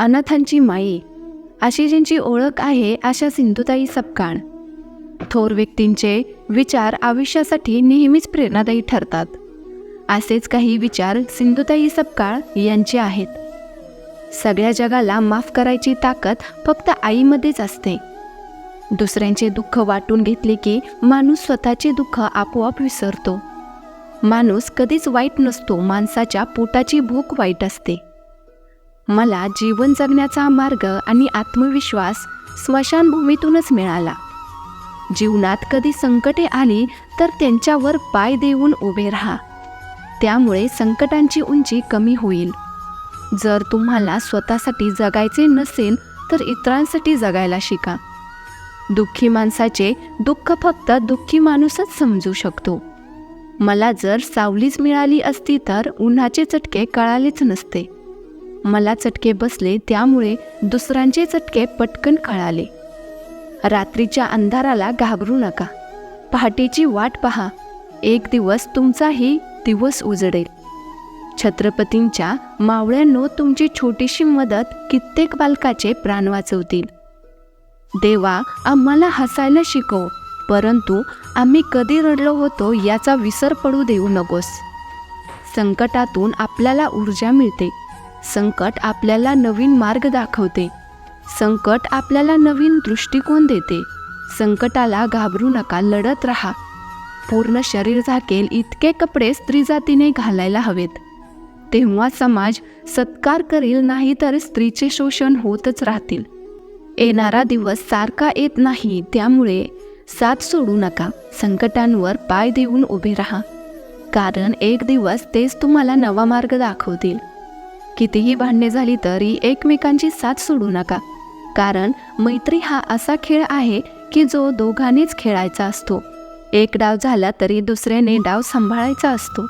अनाथांची माई अशी ज्यांची ओळख आहे अशा सिंधुताई सपकाळ. थोर व्यक्तींचे विचार आयुष्यासाठी नेहमीच प्रेरणादायी ठरतात. असेच काही विचार सिंधुताई सपकाळ यांचे आहेत. सगळ्या जगाला माफ करायची ताकद फक्त आईमध्येच असते. दुसऱ्यांचे दुःख वाटून घेतले की माणूस स्वतःचे दुःख आपोआप विसरतो. माणूस कधीच वाईट नसतो माणसाच्या पोटाची भूक वाईट असते. मला जीवन जगण्याचा मार्ग आणि आत्मविश्वास स्मशानभूमीतूनच मिळाला. जीवनात कधी संकटे आली तर त्यांच्यावर पाय देऊन उभे राहा. त्यामुळे संकटांची उंची कमी होईल. जर तुम्हाला स्वतःसाठी जगायचे नसेल तर इतरांसाठी जगायला शिका. दुःखी माणसाचे दुःख फक्त दुःखी माणूसच समजू शकतो. मला जर सावलीच मिळाली असती तर उन्हाचे चटके कळालेच नसते. मला चटके बसले त्यामुळे दुसऱ्यांचे चटके पटकन कळाले. रात्रीच्या अंधाराला घाबरू नका. पहाटेची वाट पहा. एक दिवस तुमचाही दिवस उजडेल. छत्रपतींच्या मावळ्यांनो तुमची छोटीशी मदत कित्येक बालकाचे प्राण वाचवतील. देवा आम्हाला हसायला शिकव परंतु आम्ही कधी रडलो होतो याचा विसर पडू देऊ नकोस. संकटातून आपल्याला ऊर्जा मिळते. संकट आपल्याला नवीन मार्ग दाखवते. संकट आपल्याला नवीन दृष्टिकोन देते. संकटाला घाबरू नका लढत राहा. पूर्ण शरीर झाकेल इतके कपडे स्त्री जातीने घालायला हवेत. तेव्हा समाज सत्कार करेल नाही तर स्त्रीचे शोषण होतच राहतील. येणारा दिवस सारखा येत नाही त्यामुळे साथ सोडू नका. संकटांवर पाय देऊन उभे राहा. कारण एक दिवस तेच तुम्हाला नवा मार्ग दाखवतील. कितीही भांडणे झाली तरी एकमेकांची साथ सोडू नका. कारण मैत्री हा असा खेळ आहे की जो दोघांनीच खेळायचा असतो. एक डाव झाला तरी दुसऱ्याने डाव सांभाळायचा असतो.